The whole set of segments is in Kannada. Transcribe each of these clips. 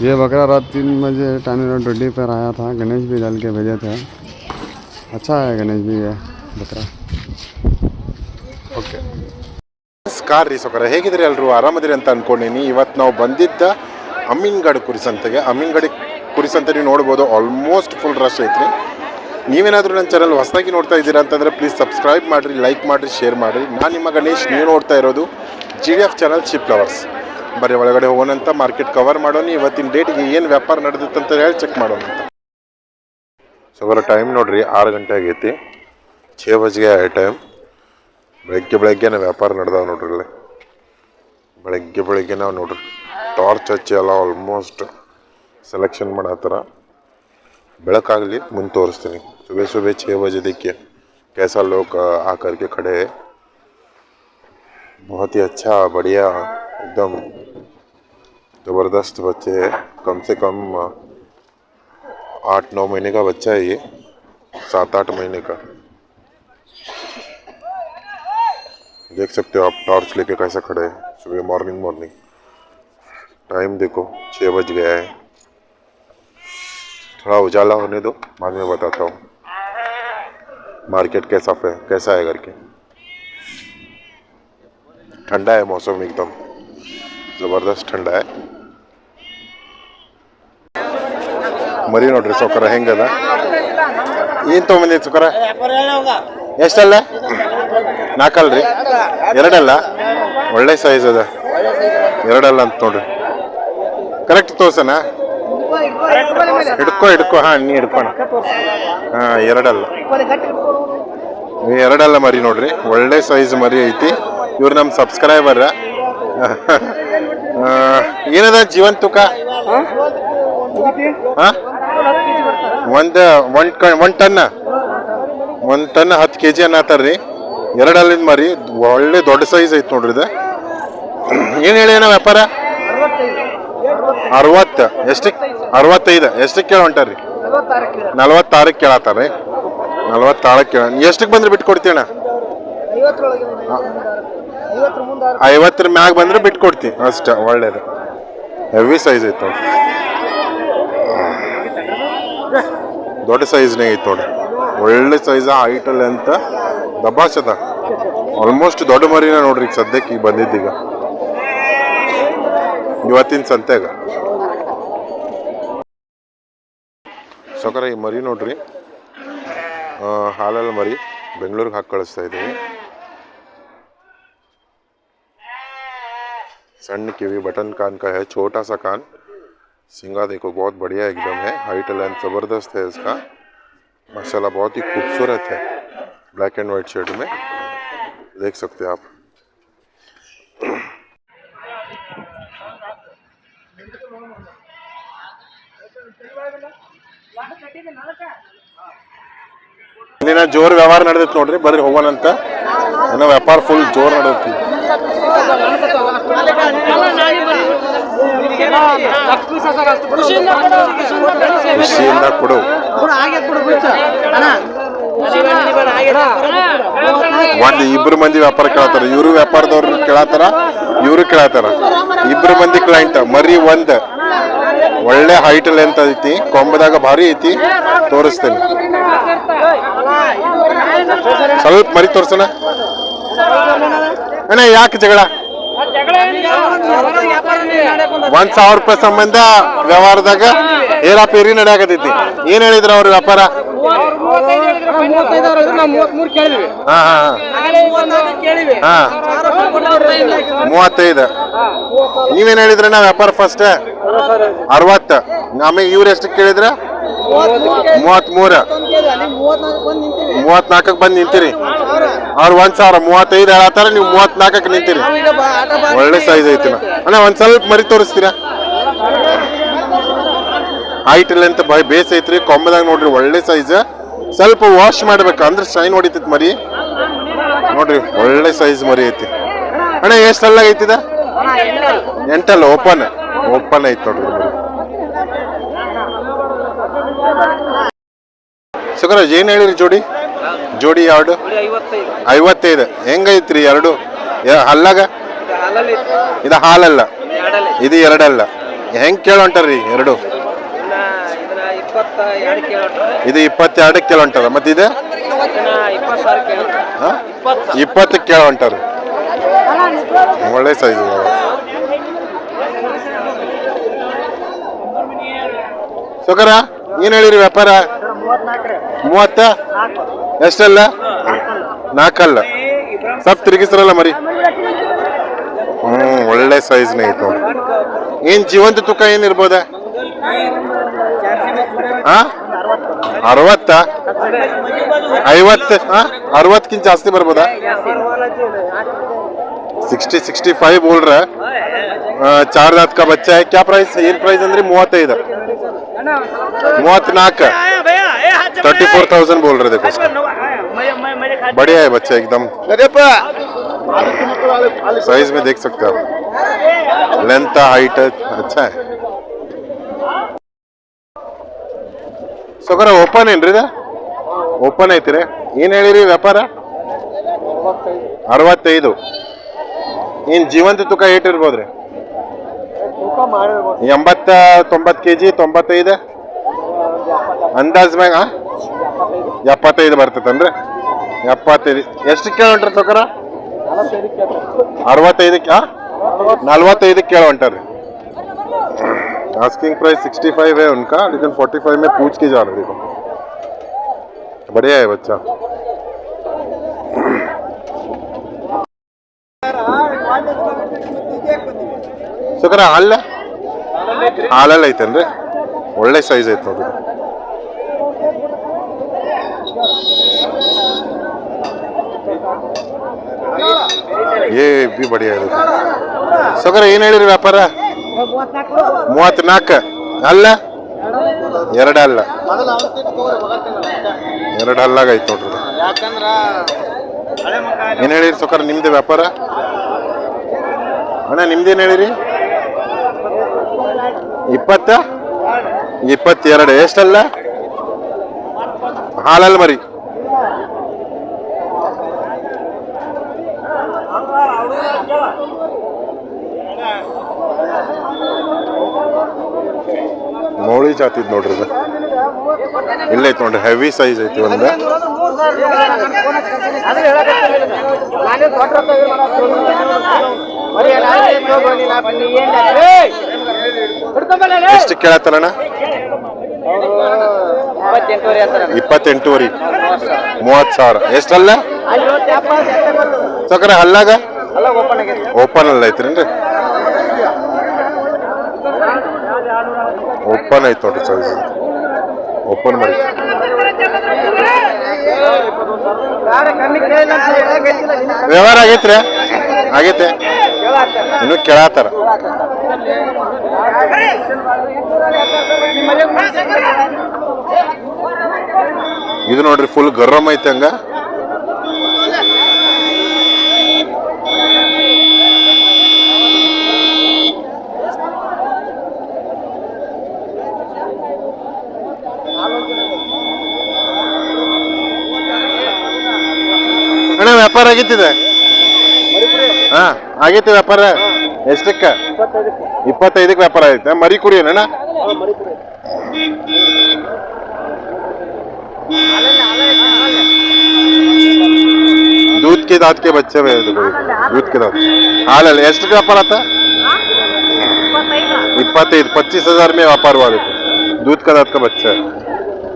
ये बकरा रात तीन बजे टानी रोड डोडी पर आया था गणेश भी डाल के भेजे थे अच्छा है गणेश भी ये बकरा ಓಕೆ ನಮಸ್ಕಾರ ರೀ ಸೊಕರ ಹೇಗಿದ್ರಿ ಎಲ್ಲರೂ ಆರಾಮದಿರಿ ಅಂತ ಅನ್ಕೊಂಡಿನಿ ಇವತ್ತು ನಾವು ಬಂದಿದ್ದ ಅಮೀನ್ಗಡ್ ಕುರಿಸಂತೆಗೆ ಅಮೀನ್ಗಡ್ ಕುರಿಸಂತೆ ನೀವು ನೋಡ್ಬೋದು ಆಲ್ಮೋಸ್ಟ್ ಫುಲ್ ರಶ್ ಐತ್ರಿ ನೀವೇನಾದರೂ ನನ್ನ ಚಾನಲ್ ಹೊಸದಾಗಿ ನೋಡ್ತಾ ಇದ್ದೀರಾ ಅಂತಂದರೆ ಪ್ಲೀಸ್ ಸಬ್ಸ್ಕ್ರೈಬ್ ಮಾಡಿರಿ ಲೈಕ್ ಮಾಡಿರಿ ಶೇರ್ ಮಾಡಿರಿ ನಾನು ನಿಮ್ಮ ಗಣೇಶ್ ನೀವು ನೋಡ್ತಾ ಇರೋದು G D F channel chip lovers ಬರೀ ಒಳಗಡೆ ಹೋಗೋಣಂತ ಮಾರ್ಕೆಟ್ ಕವರ್ ಮಾಡೋಣ, ಇವತ್ತಿನ ಡೇಟಿಗೆ ಏನು ವ್ಯಾಪಾರ ನಡೆದಿತ್ತು ಅಂತ ಹೇಳಿ ಚೆಕ್ ಮಾಡೋಣ ಅಂತ. ಸೊ ಟೈಮ್ ನೋಡ್ರಿ, ಆರು ಗಂಟೆ ಆಗೈತಿ. ಛೇ ಬಜ್ಗೆ ಟೈಮ್ ಬೆಳಗ್ಗೆ ಬೆಳಗ್ಗೆನೇ ವ್ಯಾಪಾರ ನಡೆದಾವೆ ನೋಡ್ರಿ ಇಲ್ಲಿ. ಬೆಳಗ್ಗೆ ಬೆಳಗ್ಗೆ ನಾವು ನೋಡ್ರಿ ಟಾರ್ಚ್ ಹಚ್ಚಿ ಎಲ್ಲ ಆಲ್ಮೋಸ್ಟ್ ಸೆಲೆಕ್ಷನ್ ಮಾಡತ್ತಾರ ಬೆಳಕಾಗಲಿ ಮುಂದೆ ತೋರಿಸ್ತೀನಿ. ಸುಬೇ ಸುಬೇ ಛೇ ಬಜದಕ್ಕೆ कैसा लोग ಕಡೆ. ಬಹುತಿ खड़े बहुत ही एकदम ज़बरदस्त बच्चे हैं। कम से कम आठ नौ महीने का बच्चा है ये, सात आठ महीने का। देख सकते हो आप, टॉर्च लेके कैसा खड़े हैं। सुबह मॉर्निंग मॉर्निंग टाइम देखो छः बज गया है। थोड़ा उजाला होने दो, बाद में बताता हूँ। मार्केट कैसा है कैसा है करके ठंडा है मौसम एकदम। ज़बरदस्त ठंडा है ಮರಿ ನೋಡ್ರಿ ಸೌಕರ ಹೆಂಗದ ಏನು ತೊಗೊಂಬಂದಿ ಸುಕರ ಎಷ್ಟಲ್ಲ ನಾಲ್ಕಲ್ರಿ ಎರಡಲ್ಲ ಒಳ್ಳೆ ಸೈಜ್ ಅದ ಎರಡಲ್ಲ ಅಂತ ನೋಡ್ರಿ ಕರೆಕ್ಟ್ ತೋರ್ಸನ ಹಿಡ್ಕೋ ಹಿಡ್ಕೋ ಹಾ ನೀ ಹಿಡ್ಕೋಣ ಹಾ ಎರಡಲ್ಲ ಈ ಎರಡಲ್ಲ ಮರಿ ನೋಡ್ರಿ ಒಳ್ಳೆ ಸೈಜ್ ಮರಿ ಐತಿ ಇವ್ರು ನಮ್ಮ ಸಬ್ಸ್ಕ್ರೈಬರ್ ಏನದ ಜೀವನ್ ತೂಕ? ಒಂದ್ ಒಂದ್ ಕ, ಒಂದು ಟನ್ ಒಂದ್ ಟನ್ ಹತ್ತು ಕೆ ಜಿ ಅನ್ನತ್ತಾರ್ರಿ ಎರಡಲ್ಲಿಂದ ಮರಿ, ಒಳ್ಳೆ ದೊಡ್ಡ ಸೈಜ್ ಐತಿ ನೋಡ್ರಿ ಇದು. ಏನ್ ಹೇಳಿ ಏನೋ ವ್ಯಾಪಾರ? ಅರವತ್ತ. ಎಷ್ಟಕ್ಕೆ ಅರವತ್ತೈದು. ಎಷ್ಟಕ್ಕೆ ಕೇಳ ಹೊಂಟಾರ್ರಿ? ನಲವತ್ತಾರಕ್ಕೆ ಕೇಳತ್ತಾರ್ರಿ ನಲವತ್ತಾರಕ್ಕೆ ಕೇಳ ಎಷ್ಟಕ್ಕೆ ಬಂದ್ರೆ ಬಿಟ್ಟು ಕೊಡ್ತೀಯಣ್ಣ? ಐವತ್ತರ ಮ್ಯಾಗ ಬಂದ್ರೆ ಬಿಟ್ಟು ಕೊಡ್ತೀನಿ ಅಷ್ಟ, ಒಳ್ಳೇದು. ಹೆವಿ ಸೈಜ್ ಐತೆ ನೋಡಿ. ದೊಡ್ಡ ಸೈಜ್ನಾಗ ಐತೆ ನೋಡಿ. ಒಳ್ಳೆ ಸೈಜ ಹೈಟಲ್ಲಿ ಅಂತ ದಬ್ಬಾಸದ ಆಲ್ಮೋಸ್ಟ್ ದೊಡ್ಡ ಮರಿನ ನೋಡ್ರಿ ಈಗ ಸದ್ಯಕ್ಕೆ ಈಗ ಬಂದಿದ್ದೀಗ. ಇವತ್ತಿನ ಸಂತೆಗ. ಸೊಕರ ಈ ಮರಿ ನೋಡ್ರಿ. ಹಾಲಲ್ಲಿ ಮರಿ ಬೆಂಗಳೂರಿಗೆ ಹಾಕಿ ಕಳಿಸ್ತಾ ಇದ್ದೀವಿ. सन्न कीवी बटन कान का है छोटा सा कान सिंगा देखो बहुत बढ़िया एकदम है हाइट लेंथ ज़बरदस्त है इसका माशाल्लाह बहुत ही खूबसूरत है ब्लैक एंड वाइट शर्ट में देख सकते हैं आप ಇಲ್ಲಿನ ಜೋರ್ ವ್ಯವಹಾರ ನಡೆದೈತೆ ನೋಡ್ರಿ ಬರ್ರಿ ಹೋಗೋಣಂತ ಏನೋ ವ್ಯಾಪಾರ ಫುಲ್ ಜೋರ್ ನಡೆದೈತಿ ಖುಷಿಯಿಂದ ಕೊಡು. ಒಂದ್ ಇಬ್ರು ಮಂದಿ ವ್ಯಾಪಾರ ಕೇಳತ್ತಾರ. ಇವರು ವ್ಯಾಪಾರದವ್ರು ಕೇಳತ್ತಾರ, ಇವರು ಕೇಳತ್ತಾರ. ಇಬ್ರು ಮಂದಿ ಕ್ಲೈಂಟ್ ಮರಿ ಒಂದ್. ಒಳ್ಳೆ ಹೈಟ್ ಲೆಂತ್ ಐತಿ, ಕೊಂಬದಾಗ ಭಾರಿ ಐತಿ, ತೋರಿಸ್ತೇನೆ. ಸ್ವಲ್ಪ ಮರಿ ತೋರಿಸಣ. ಅಣ್ಣ, ಯಾಕೆ ಜಗಳ? ಒಂದ್ ಸಾವಿರ ರೂಪಾಯಿ ಸಂಬಂಧ ವ್ಯವಹಾರದಾಗ ಏರಾಪೇರಿ ನಡೆಯಾಕತೈತಿ ಏನ್ ಹೇಳಿದ್ರ ಅವ್ರ ವ್ಯಾಪಾರ? ಮೂವತ್ತೈದು. ನೀವೇನ್ ನಾ ವ್ಯಾಪಾರ ಫಸ್ಟ್ ಅರವತ್ತ. ಆಮೇಲೆ ಇವ್ರ ಎಷ್ಟು ಕೇಳಿದ್ರ? ಮೂವತ್ತ್ ಮೂರ ಮೂವತ್ನಾಲ್ಕಕ್ಕೆ ಬಂದು ನಿಂತೀರಿ. ಅವ್ರು ಒಂದ್ ಸಾವಿರ, ಮೂವತ್ತೈದು ಹೇಳತ್ತಾರ ನೀವು ಮೂವತ್ನಾಲ್ಕಕ್ಕೆ ನಿಂತೀರಿ. ಒಳ್ಳೆ ಸೈಜ್ ಐತಿ ಅಣ್ಣ, ಒಂದ್ ಸ್ವಲ್ಪ ಮರಿ ತೋರಿಸ್ತೀರ? ಹೈಟ್ ಲೆಂತ್ ಬಾಯ್ ಬೇಸ್ ಐತ್ರಿ, ಕೊಂಬದಾಗ ನೋಡ್ರಿ, ಒಳ್ಳೆ ಸೈಜ್ ಸ್ವಲ್ಪ ವಾಶ್ ಮಾಡ್ಬೇಕು, ಅಂದ್ರೆ ಶೈನ್ ಹೊಡಿತೈತಿ ಮರಿ. ನೋಡ್ರಿ, ಒಳ್ಳೆ ಸೈಜ್ ಮರಿ ಐತಿ. ಅಣ್ಣ ಎಷ್ಟಲ್ಲ ಐತಿದ ಎಂಟಲ್ಲ ಓಪನ್ ಓಪನ್ ಐತಿ ನೋಡ್ರಿ ಸುಖರಾಜ್ ಏನ್ ಹೇಳಿರಿ ಜೋಡಿ? ಜೋಡಿ ಎರಡು ಐವತ್ತೈದು. ಹೆಂಗೈತ್ರಿ ಎರಡು? ಹಲ್ಲಾಗ? ಇದು ಹಾಲಲ್ಲ? ಇದು ಎರಡಲ್ಲ. ಹೆಂಗೆ ಕೇಳೊಂಟಾರ್ರಿ ಎರಡು? ಇದು ಇಪ್ಪತ್ತೆರಡಕ್ಕೆ ಕೇಳೊಂಟಾರ ಮತ್ತೆ ಇದೆ ಇಪ್ಪತ್ತು ಕೇಳೊಂಟಾರ. ಒಳ್ಳೆ ಸೈಜ್ ಸುಕರ? ಏನ್ ಹೇಳಿರಿ ವ್ಯಾಪಾರ? ಮೂವತ್ತ? ಎಷ್ಟಲ್ಲ? ನಾಲ್ಕಲ್ಲ ಸ್ವಲ್ಪ ತಿರುಗಿಸ್ರಲ್ಲ ಮರಿ. ಹ್ಮ್, ಒಳ್ಳೆ ಸೈಜ್ ನೋಡಿ ಏನ್ ಜೀವಂತ ತೂಕ ಏನ್ ಇರ್ಬೋದ? ಅರವತ್ತ? ಐವತ್ತು? ಅರವತ್ತಕ್ಕಿಂತ ಜಾಸ್ತಿ ಬರ್ಬೋದ? ಸಿಕ್ಸ್ಟಿ ಸಿಕ್ಸ್ಟಿ ಫೈವ್ ಬೋಲ್ರ ಚಾರ್ಜ್ ಹತ್ಕ ಬಚ್ಚ. ಕ್ಯಾ ಪ್ರೈಸ್ ಏನ್ ಪ್ರೈಸ್ ಅಂದ್ರೆ ಮೂವತ್ತೈದು. ಮೂವತ್ನಾಲ್ಕು थर्टी फोर थाउजेंड बोल रहे देखो उसका। बढ़िया है बच्चा एकदम साइज में देख सकते हो आप लेंथ हाइट अच्छा है ಸೊಕರ ಓಪನ್ ಏನ್ರಿ ಇದು ಓಪನ್ ಐತಿರಿ ಏನ್ ಹೇಳಿರಿ ವ್ಯಾಪಾರ ಅರವತ್ತೈದು ಏನ್ ಜೀವಂತ ತೂಕ ಏಟ್ ಇರ್ಬೋದ್ರಿ ಎಂಬತ್ತ ತೊಂಬತ್ತು ಕೆ ಜಿ ತೊಂಬತ್ತೈದು ಅಂದಾಜ್ ಮ್ಯಾಗ ಆ? ಎಪ್ಪತ್ತೈದು ಬರ್ತೈತನ್ರಿ ಎಪ್ಪತ್ತೈದು ಎಷ್ಟು ಕೇಳೊಂಟ್ರಿ ಸೊಕರ ಅರವತ್ತೈದಕ್ಕೆ ನಲ್ವತ್ತೈದಕ್ಕೆ ಕೇಳ ಹೊಂಟಾರಿ आस्किंग प्राइस 65 है उनका लेकिन 45 में पूछ के जा रहे देखो बढ़िया है बच्चा ಸುಕರ ಹಾಲ ಹಾಲಲ್ಲಿ? ಐತೇನ್ರಿ? ಒಳ್ಳೆ ಸೈಜ್ ಐತೆ ನೋಡಿ ಏ, ಬಿ ಬಡಿಯ ಸುಕರ ಏನ್ ಹೇಳಿರಿ ವ್ಯಾಪಾರ? ಮೂವತ್ನಾಲ್ಕು. ಅಲ್ಲ? ಎರಡು ಅಲ್ಲ. ಎರಡು ಅಲ್ಲಾಗ ಐತೆ ನೋಡ್ರಿ ಏನ್ ಹೇಳಿರಿ ಸುಕರ ನಿಮ್ದು ವ್ಯಾಪಾರ? ಅಣ್ಣ, ನಿಮ್ದೇನು ಹೇಳಿರಿ? ಇಪ್ಪತ್ತ? ಇಪ್ಪತ್ತೆರಡು. ಎಷ್ಟಲ್ಲ? ಹಾಲಲ್ಲ ಮರಿ. ಮೌಳಿ ಜಾತಿ ನೋಡ್ರಿ ಇಲ್ಲ ಐತೆ ನೋಡ್ರಿ ಹೆವಿ ಸೈಜ್ ಐತಿ ಒಂದು. ಎಷ್ಟು ಕೇಳತ್ತಲ್ಲಣ್ಣ ಇಪ್ಪತ್ತೆಂಟುವರೆ ಮೂವತ್ತು ಸಾವಿರ. ಎಷ್ಟಲ್ಲ? ಸಕರ ಹಲ್ಲಾಗ ಅಲ್ಲ ಓಪನ್ ಅಲ್ಲ ಐತ್ರೇನ್ರಿ ಓಪನ್ ಐತ್ ನೋಡ್ರಿ ಸರ್ ಓಪನ್ ಮಾಡಿ. ವ್ಯವಹಾರ ಆಗೈತ್ರಿ? ಆಗೈತೆ. ಇನ್ನು ಕೇಳತ್ತಾರ ಇದು ನೋಡ್ರಿ ಫುಲ್ ಗರಂ ಐತೆ ಹಂಗ. ವ್ಯಾಪಾರ ಆಗಿತ್ತಿದೆ ಹಾ. ಹಾಗೆ ವ್ಯಾಪಾರ? ಎಷ್ಟಕ್ಕ? ಇಪ್ಪತ್ತೈದಕ್ಕೆ ವ್ಯಾಪಾರ ಐತ ಮರಿ ಕುರಿ ಏನಣ್ಣ? ದೂದ ಕಿ ದಾದ್ಕೆ ಬಚ್ಚು ದೂದ್ ಕಿರೋ ಆಲ ಎಷ್ಟಕ್ಕೆ ವ್ಯಾಪಾರ ಆತ? ಇಪ್ಪತ್ತೈದು. ಪಚ್ಚೀಸ್ ಹಜಾರ್ ಮೇ ವ್ಯಾಪಾರ ವಾ ದೊ ದೂದ್ ಕದಾತ್ಕ ಬಚ್ಚ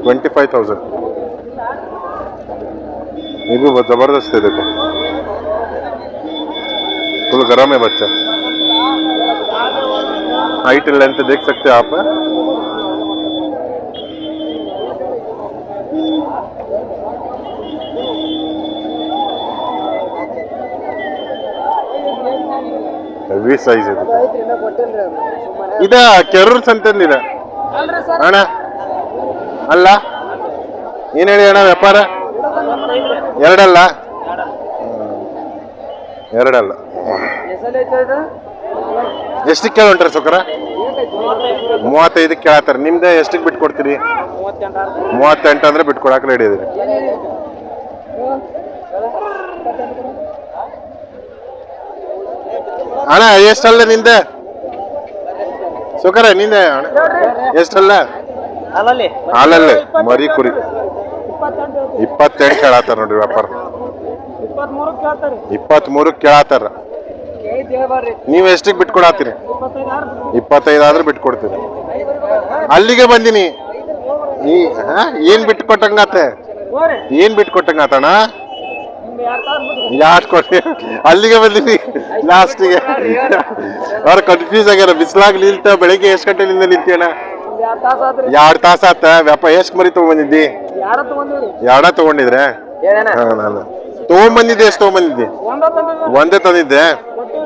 ಟ್ವೆಂಟಿ ಫೈವ್ ತೌಸಂಡ್ ಇದು ಜಬರ್ದಸ್ತು फुल गर्म है बच्चा हाइट लेंथ देख सकते हैं आप ಹೆವಿ ಸೈಜ್ ಇದೆ ಇದ ಕೆರೂರ್ ಸಂತಂದಿದೆ ಅಣ್ಣ ಅಲ್ಲ ಏನ್ ಹೇಳಿ ಅಣ್ಣ ವ್ಯಾಪಾರ ಎರಡಲ್ಲ ಹ್ಮ್. ಎರಡಲ್ಲ ಎಷ್ಟಕ್ಕೆ ಕೇಳಿ ಹೊಂಟ್ರಿ ಸೊಕರ? ಮೂವತ್ತೈದಕ್ಕೆ ಕೇಳತ್ತಾರೆ ನಿಮ್ದೆ ಎಷ್ಟಕ್ಕೆ ಬಿಟ್ಕೊಡ್ತೀರಿ? ಮೂವತ್ತೆಂಟು ಅಂದ್ರೆ ಬಿಟ್ಟು ಕೊಡಕ್ಕೆ ರೆಡಿ ಇದೀರಿ. ಅಣ್ಣ ಎಷ್ಟಲ್ಲ ನಿಂದೆ? ಸುಖರ ನಿಂದೆ ಎಷ್ಟಲ್ಲ ಅಲ್ಲಲ್ಲಿ. ಹಾಲಲ್ಲೇ ಮರಿ ಕುರಿ. ಇಪ್ಪತ್ತೆಂಟು ಕೇಳತ್ತಾರ ನೋಡ್ರಿ ವ್ಯಾಪಾರ. ಇಪ್ಪತ್ಮೂರು ಕೇಳ್ತಾರೆ. ಇಪ್ಪತ್ಮೂರು ಕೇಳತ್ತಾರ. ನೀವು ಎಷ್ಟಿಗೆ ಬಿಟ್ಕೊಡತ್ತೀರಿ? ಇಪ್ಪತ್ತೈದು ಆದ್ರೆ ಬಿಟ್ಕೊಡ್ತೀರಿ. ಅಲ್ಲಿಗೆ ಬಂದಿನಿ. ಈ? ಏನ್ ಬಿಟ್ಕೊಟ್ಟಂಗತ್ತೆ? ಹೋರಿ. ಏನ್ ಬಿಟ್ಟು ಯಾಟ್ ಕೊಟ್ಟಿ ಅಲ್ಲಿಗೆ ಬಂದಿನಿ. ಲಾಸ್ಟಿಗೆ. ಅವ್ರ ಕನ್ಫ್ಯೂಸ್ ಆಗ್ಯಾರ. ಬಿಸಿಲಾಗ್ ನಿಲ್ತ ಬೆಳಿಗ್ಗೆ ಎಷ್ಟು ಗಂಟೆ ನಿಂದ ಒಂದು ಎರಡು ತಾಸು ಆತ? ವ್ಯಾಪ ಎಷ್ಟ್ ಮರಿ ತಗೊಂಬಂದಿದ್ದಿ? ಎರಡು ತಗೊಂಡಿದ್ರೆ? ತಗೊಂಬಂದಿದ್ದೆ ಎಷ್ಟು ತಗೊಂಬಂದಿದ್ದಿ? ಒಂದೇ ತಂದಿದ್ದೆ.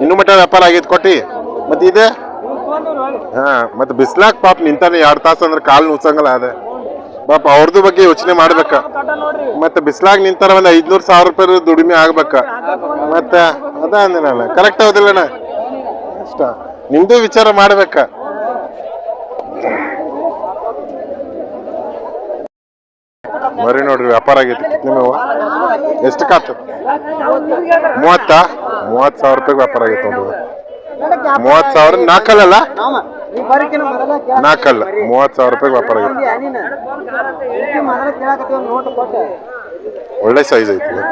ಇನ್ನು ಮಟ್ಟ ವ್ಯಾಪಾರ ಆಗೈತೆ ಕೊಟ್ಟಿ. ಮತ್ತೆ ಇದೆ? ಹಾ, ಮತ್ತೆ ಬಿಸ್ಲಾಕ್ ಪಾಪ ನಿಂತಾನೆ ಎರಡು ತಾಸು ಅಂದ್ರೆ ಕಾಲ್ ನುಸಂಗಲ್ಲ ಅದೇ. ಪಾಪ ಅವ್ರದ್ದು ಬಗ್ಗೆ ಯೋಚನೆ ಮಾಡ್ಬೇಕ. ಮತ್ತೆ ಬಿಸ್ಲಾಗ್ ನಿಂತಾರ ಒಂದ್ ಐದ್ನೂರ್ ಸಾವಿರ ರೂಪಾಯಿ ದುಡಿಮೆ ಆಗ್ಬೇಕ. ಮತ್ತೆ ಅದ ಅಂದಿನಲ್ಲ ಕರೆಕ್ಟ್ ಹೌದಿಲ್ಲಣ್ಣ ಅಷ್ಟ. ನಿಮ್ದು ವಿಚಾರ ಮಾಡ್ಬೇಕ. ಬರೀ ನೋಡ್ರಿ, ವ್ಯಾಪಾರ ಆಗೈತಿ. ಎಷ್ಟು ಕಾತು? ಮೂವತ್ತಾ? ಮೂವತ್ ಸಾವಿರ ರೂಪಾಯಿ ವ್ಯಾಪಾರ ಆಗೈತೆ ನೋಡ್ರಿ ಮೂವತ್ ಸಾವಿರ ನಾಲ್ಕಲ್ಲ ನೀವು ಬರೀಕಿನ ಮೊದಲ ನಾಲ್ಕಲ್ಲ ಮೂವತ್ ಸಾವಿರ ರೂಪಾಯಿ ವ್ಯಾಪಾರ ಆಗೈತೆ ಮೊದಲ ಕೇಳಕತ್ತೀವಿ ನೋಟ್ ಕೊಟ್ಟೆ ಒಳ್ಳೆ ಸೈಜ್ ಐತಿ ಇದು।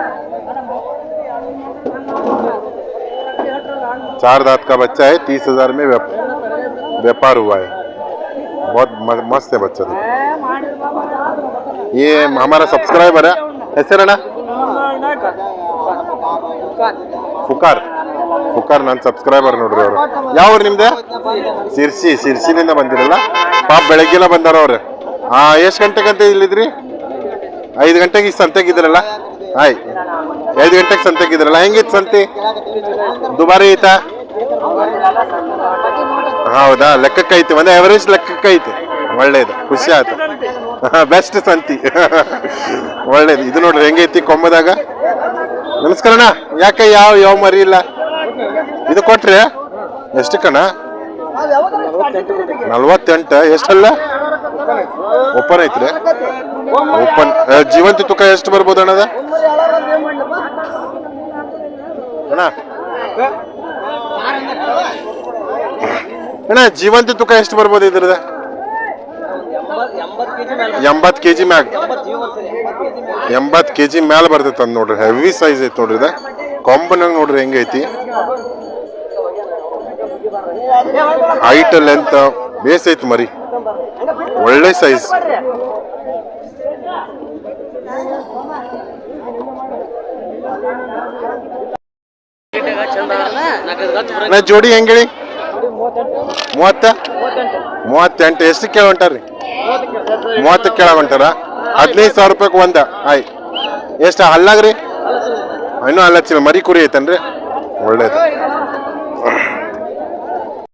चार दांत का बच्चा है तीस हजार में व्याप, व्यापार हुआ है बहुत म- मस्त है बच्चा देखो ये हमारा सब्सक्राइबर है ಹೆಸರಣ್ಣ ಫುಕಾರ್ ಫುಕಾರ್ ನನ್ನ ಸಬ್ಸ್ಕ್ರೈಬರ್ ನೋಡ್ರಿ ಅವರು. ಯಾವ ಊರು ನಿಮ್ದೆ? ಸಿರ್ಸಿ ಸಿರ್ಸಿನಿಂದ ಬಂದಿರಲ್ಲ? ಪಾಪ ಬೆಳಗ್ಗೆಲ್ಲ ಬಂದಾರ ಅವ್ರು. ಹಾ, ಎಷ್ಟು ಗಂಟೆಗಂತ ಇಲ್ಲಿದ್ರಿ? ಐದು ಗಂಟೆಗೆ ಈ ಸಂತೆಗಿದ್ರಲ್ಲ ಆಯ್, ಐದು ಗಂಟೆಗೆ ಸಂತೆಗಿದ್ರಲ್ಲ ಹೆಂಗಿತ್ತು ಸಂತೆ? ದುಬಾರಿ ಐತಾ? ಹೌದಾ? ಲೆಕ್ಕಕ್ಕೆ ಐತಿ. ಒಂದು ಎವರೇಜ್ ಲೆಕ್ಕಕ್ಕೆ ಐತಿ. ಒಳ್ಳೇದು. ಖುಷಿ ಆಯ್ತು ಬೆಸ್ಟ್ ಸಂತಿ. ಒಳ್ಳೇದು. ಇದು ನೋಡ್ರಿ, ಹೆಂಗೈತಿ ಕೊಂಬದಾಗ? ನಮಸ್ಕಾರಣ್ಣ ಯಾಕೆ ಯಾವ ಯಾವ ಮರಿ ಇಲ್ಲ? ಇದು ಕೊಟ್ರಿ ಎಷ್ಟಕ್ಕಣ್ಣ ನಲ್ವತ್ತೆಂಟು. ಎಷ್ಟಲ್ಲ? ಓಪನ್ ಐತ್ರಿ. ಓಪನ್. ಜೀವಂತಿ ತುಕ ಎಷ್ಟು ಬರ್ಬೋದು ಅಣ್ಣದ? ಅಣ್ಣ. ಅಣ್ಣ, ಜೀವಂತಿ ತುಕ ಎಷ್ಟು ಬರ್ಬೋದು ಇದ್ರದ ಎಂಬತ್ ಕೆಜಿ ಮ್ಯಾಗ. ಎಂಬತ್ ಕೆಜಿ ಮ್ಯಾಲ ಬರ್ತೈತೆ ಅಂದ್ ನೋಡ್ರಿ. ಹೆವಿ ಸೈಜ್ ಐತಿ ನೋಡ್ರಿ ಇದ. ಕೊಂಬನಾಗ ನೋಡ್ರಿ ಹೆಂಗೈತಿ ಹೈಟ್ ಲೆಂತ್ ಬೇಸ್ ಐತಿ ಮರಿ. ಒಳ್ಳೆ ಸೈಜ್ ನಾ ಜೋಡಿ ಹೆಂಗೇಳಿ ಮೂವತ್ತ? ಮೂವತ್ತೆಂಟು. ಎಷ್ಟು ಕೇಳ ಹೊಂಟಾರ್ರಿ? ಮೂವತ್ತು ಕೇಳ ಹೊಂಟಾರ? ಹದಿನೈದು ಸಾವಿರ ರೂಪಾಯಿಗೆ ಒಂದ. ಆಯ್ ಎಷ್ಟ? ಹಲ್ಲಾಗ್ರಿ ಇನ್ನೂ ಹಲ್ಲಚ್ಚಿಲ್ಲ ಮರಿ ಕುರಿ ಐತನ್ರಿ? ಒಳ್ಳೇದು.